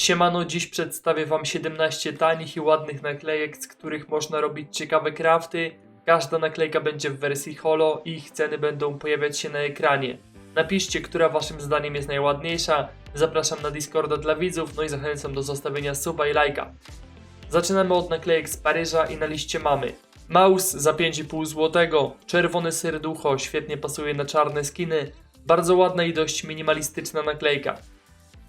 Siemano, dziś przedstawię Wam 17 tanich i ładnych naklejek, z których można robić ciekawe crafty. Każda naklejka będzie w wersji holo i ich ceny będą pojawiać się na ekranie. Napiszcie, która Waszym zdaniem jest najładniejsza. Zapraszam na Discorda dla widzów, no i zachęcam do zostawienia suba i lajka. Zaczynamy od naklejek z Paryża i na liście mamy Mouse za 5,5 zł, czerwone serducho, świetnie pasuje na czarne skiny, bardzo ładna i dość minimalistyczna naklejka.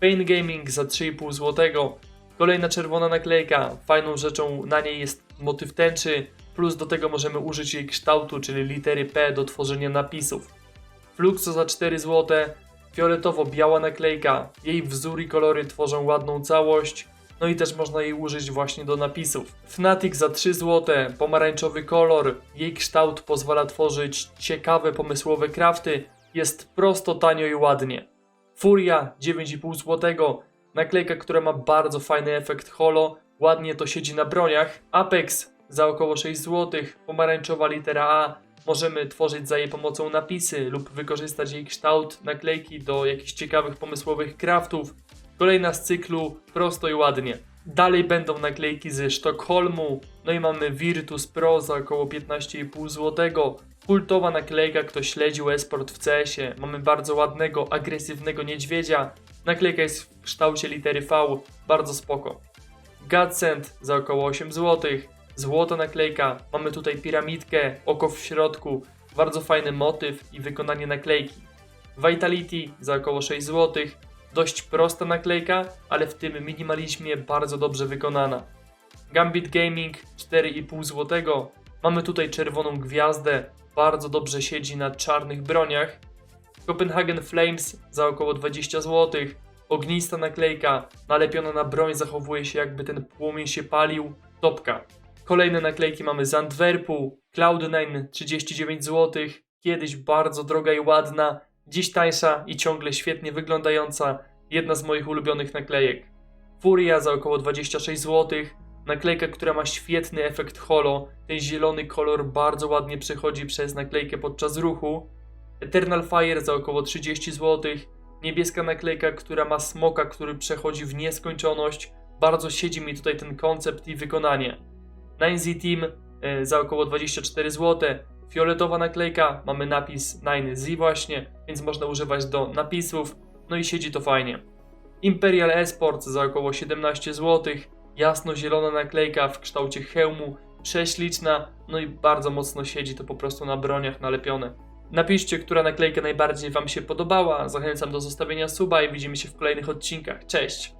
Pain Gaming za 3,5 zł. Kolejna czerwona naklejka. Fajną rzeczą na niej jest motyw tęczy, plus do tego możemy użyć jej kształtu, czyli litery P do tworzenia napisów. Fluxo za 4 zł. Fioletowo-biała naklejka. Jej wzór i kolory tworzą ładną całość. No i też można jej użyć właśnie do napisów. Fnatic za 3 zł, pomarańczowy kolor. Jej kształt pozwala tworzyć ciekawe, pomysłowe crafty. Jest prosto, tanio i ładnie. Furia 9,5 zł. Naklejka, która ma bardzo fajny efekt holo. Ładnie to siedzi na broniach. Apex za około 6 zł. Pomarańczowa litera A. Możemy tworzyć za jej pomocą napisy lub wykorzystać jej kształt naklejki do jakichś ciekawych, pomysłowych craftów. Kolejna z cyklu prosto i ładnie. Dalej będą naklejki ze Sztokholmu. No i mamy Virtus Pro za około 15,5 zł. Kultowa naklejka, kto śledził esport w CS-ie. Mamy bardzo ładnego, agresywnego niedźwiedzia. Naklejka jest w kształcie litery V, bardzo spoko. Godsend za około 8 zł. Złota naklejka. Mamy tutaj piramidkę, oko w środku. Bardzo fajny motyw i wykonanie naklejki. Vitality za około 6 zł. Dość prosta naklejka, ale w tym minimalizmie bardzo dobrze wykonana. Gambit Gaming 4,5 zł. Mamy tutaj czerwoną gwiazdę, bardzo dobrze siedzi na czarnych broniach. Copenhagen Flames za około 20 zł. Ognista naklejka, nalepiona na broń, zachowuje się jakby ten płomień się palił. Topka. Kolejne naklejki mamy z Antwerpu. Cloud9 39 zł. Kiedyś bardzo droga i ładna, dziś tańsza i ciągle świetnie wyglądająca. Jedna z moich ulubionych naklejek. Furia za około 26 zł. Naklejka, która ma świetny efekt holo. Ten zielony kolor bardzo ładnie przechodzi przez naklejkę podczas ruchu. Eternal Fire za około 30 zł. Niebieska naklejka, która ma smoka, który przechodzi w nieskończoność. Bardzo siedzi mi tutaj ten koncept i wykonanie. 9Z Team e, za około 24 zł. Fioletowa naklejka, mamy napis 9Z właśnie, więc można używać do napisów. No i siedzi to fajnie. Imperial Esports za około 17 zł. Jasno-zielona naklejka w kształcie hełmu, prześliczna, no i bardzo mocno siedzi to po prostu na broniach nalepione. Napiszcie, która naklejka najbardziej Wam się podobała. Zachęcam do zostawienia suba i widzimy się w kolejnych odcinkach. Cześć!